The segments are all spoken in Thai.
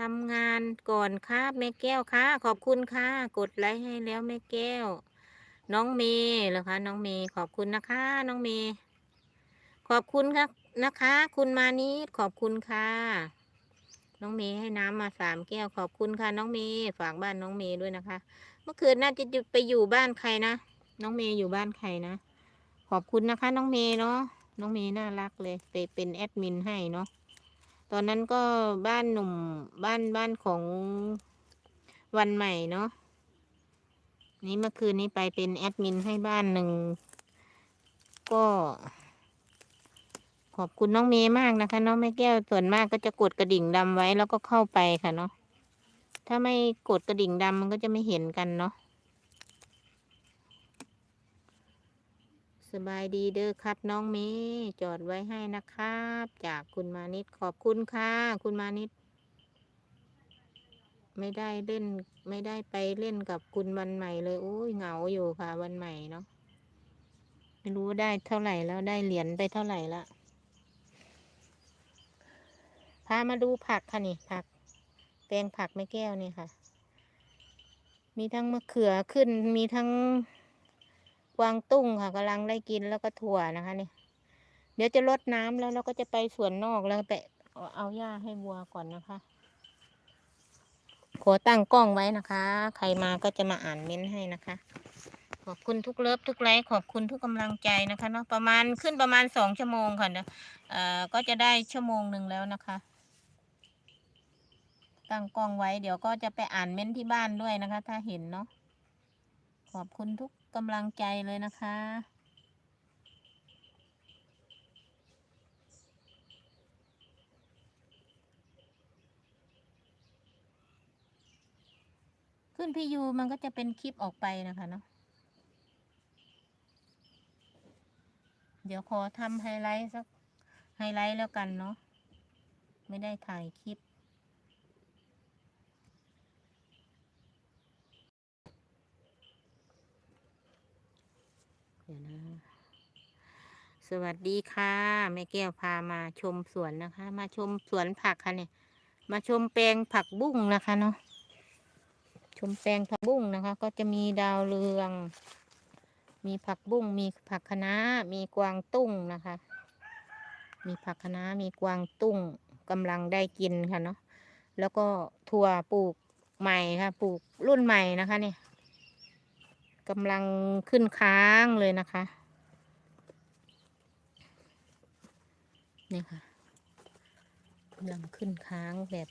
ทำงานก่อนครับแม่แก้วค่ะขอบคุณค่ะ กดไลค์ให้แล้วแม่แก้ว น้องเมย์เหรอคะน้องเมย์ขอบคุณนะคะ น้องเมย์ขอบคุณครับนะคะ คุณมานิดขอบคุณค่ะ น้องเมย์ให้น้ำมาสามแก้วขอบคุณค่ะ น้องเมย์ฝากบ้านน้องเมย์ด้วยนะคะ เมื่อคืนน่าจะไปอยู่บ้านใครนะน้องเมย์อยู่บ้านใครนะขอบคุณนะคะ น้องเมย์เนาะน้องเมย์น่ารักเลย ไปเป็นแอดมินให้เนาะ ตอนนั้นก็บ้านหนุ่มบ้านบ้านของวันใหม่เนาะนี่เมื่อคืนนี้ไปเป็นแอดมินให้บ้านหนึ่ง ก็ ขอบคุณน้องเมย์มากนะคะน้องแม่แก้วส่วนมากก็จะกดกระดิ่งดำไว้แล้วก็เข้าไปค่ะเนาะถ้าไม่กดกระดิ่งดำมันก็จะไม่เห็นกันเนาะ สบายดีเด้อครับน้องเมย์จอดไว้ให้นะครับ จากคุณมานิดขอบคุณค่ะ คุณมานิด ไม่ได้เล่น ไม่ได้ไปเล่นกับคุณวันใหม่เลยโอ้ยเหงาอยู่ค่ะวันใหม่เนาะไม่รู้ได้เท่าไหร่แล้วได้เหรียญไปเท่าไหร่ละพามาดูผักค่ะนี่ผักแปลงผักไม่แก้วนี่ค่ะ มีทั้งมะเขือขึ้นมีทั้ง กวางตุ้งค่ะกำลังได้กินแล้วก็ถั่วนะคะนี่เดี๋ยวจะลดน้ำแล้วเราก็จะไปสวนนอกแล้วไปเอาหญ้าให้วัวก่อนนะคะ ขอตั้งกล้องไว้นะคะ ใครมาก็จะมาอ่านเม้นต์ให้นะคะ ขอบคุณทุกเลิฟทุกไลค์ขอบคุณทุกกำลังใจนะคะเนาะประมาณขึ้นประมาณสองชั่วโมงค่ะเนาะเอ่อก็จะได้ชั่วโมงหนึ่งแล้วนะคะตั้งกล้องไว้เดี๋ยวก็จะไปอ่านเม้นต์ที่บ้านด้วยนะคะ ถ้าเห็นเนาะขอบคุณทุก กำลังใจเลยนะคะ ขึ้นพี่ยูมันก็จะเป็นคลิปออกไปนะคะเนาะเดี๋ยวขอทำไฮไลท์สักไฮไลท์แล้วกันเนาะไม่ได้ถ่ายคลิป เดี๋ยวนะ สวัสดีค่ะแม่แก้วพามาชมสวนนะคะ มาชมสวนผักค่ะเนี่ย มาชมแปลงผักบุ้งนะคะเนาะ ชมแปลงผักบุ้งนะคะ ก็จะมีดาวเรือง มีผักบุ้ง มีผักคะน้า มีกวางตุ้งนะคะ มีผักคะน้า มีกวางตุ้งกำลังได้กินค่ะเนาะ แล้วก็ถั่วปลูกใหม่ค่ะ ปลูกรุ่นใหม่นะคะเนี่ย กำลังขึ้นค้างเลยนะคะ นี่ค่ะกำลังขึ้นค้างแบบ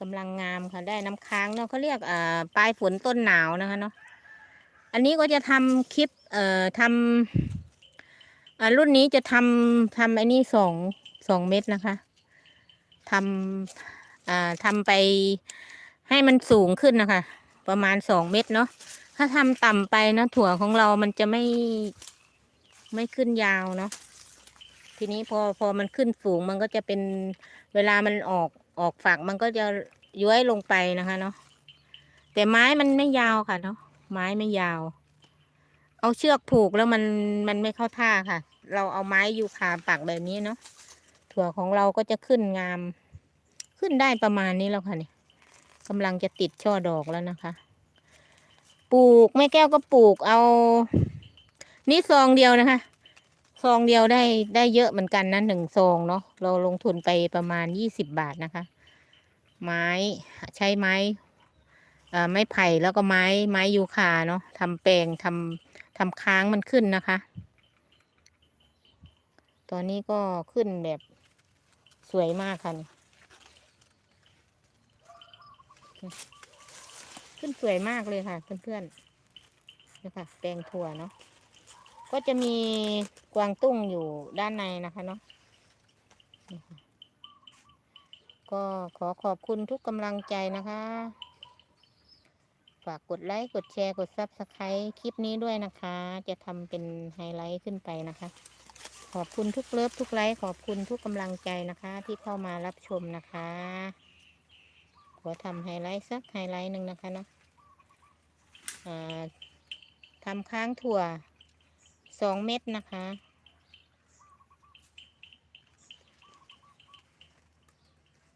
กำลังงามค่ะได้น้ำค้างเนาะเขาเรียกอ่าปลายฝนต้นหนาวนะคะเนาะอันนี้ก็จะทำคลิปเอ่อทำรุ่นนี้จะทำทำไอ้นี่สองสองเม็ดนะคะทำอ่าทำไปให้มันสูงขึ้นนะคะ ประมาณสองเม็ดเนาะ ถ้าทำต่ำไปนะถั่วของเรามันจะไม่ไม่ขึ้นยาวเนาะทีนี้พอพอมันขึ้นสูงมันก็จะเป็นเวลามันออกออกฝักมันก็จะย้อยลงไปนะคะเนาะแต่ไม้มันไม่ยาวค่ะเนาะไม้ไม่ยาว เอาเชือกผูกแล้วมันมันไม่เข้าท่าค่ะ เราเอาไม้ยูคาปักแบบนี้เนาะถั่วของเราก็จะขึ้นงาม ขึ้นได้ประมาณนี้แล้วค่ะเนี่ยกำลังจะติดช่อดอกแล้วนะคะ ปลูกแม่แก้วก็ปลูกเอา นี่ซองเดียวนะคะ ซองเดียวได้ได้เยอะเหมือนกันนะหนึ่งซองเนาะเราลงทุนไปประมาณยี่สิบบาทนะคะ ไม้ใช้ไม้ไม้ไผ่แล้วก็ไม้ไม้ยูคาเนาะทำแปลงทำทำค้างมันขึ้นนะคะ ตอนนี้ก็ขึ้นแบบสวยมากค่ะ ขึ้นสวยมากเลยค่ะ เพื่อนๆนี่ค่ะ แปลงถั่วเนาะก็จะมีกวางตุ้งอยู่ด้านในนะคะเนาะก็ขอขอบคุณทุกกำลังใจนะคะ ฝากกดไลค์ กดแชร์ กดซับสไครต์คลิปนี้ด้วยนะคะ จะทำเป็นไฮไลท์ขึ้นไปนะคะ ขอบคุณทุกเลิฟทุกไลค์ ขอบคุณทุกกำลังใจนะคะ ที่เข้ามารับชมนะคะ อทำไฮไลท์สักไฮไลท์หนึ่งนะคะเนาะทำค้างถั่วสองเม็ดนะคะ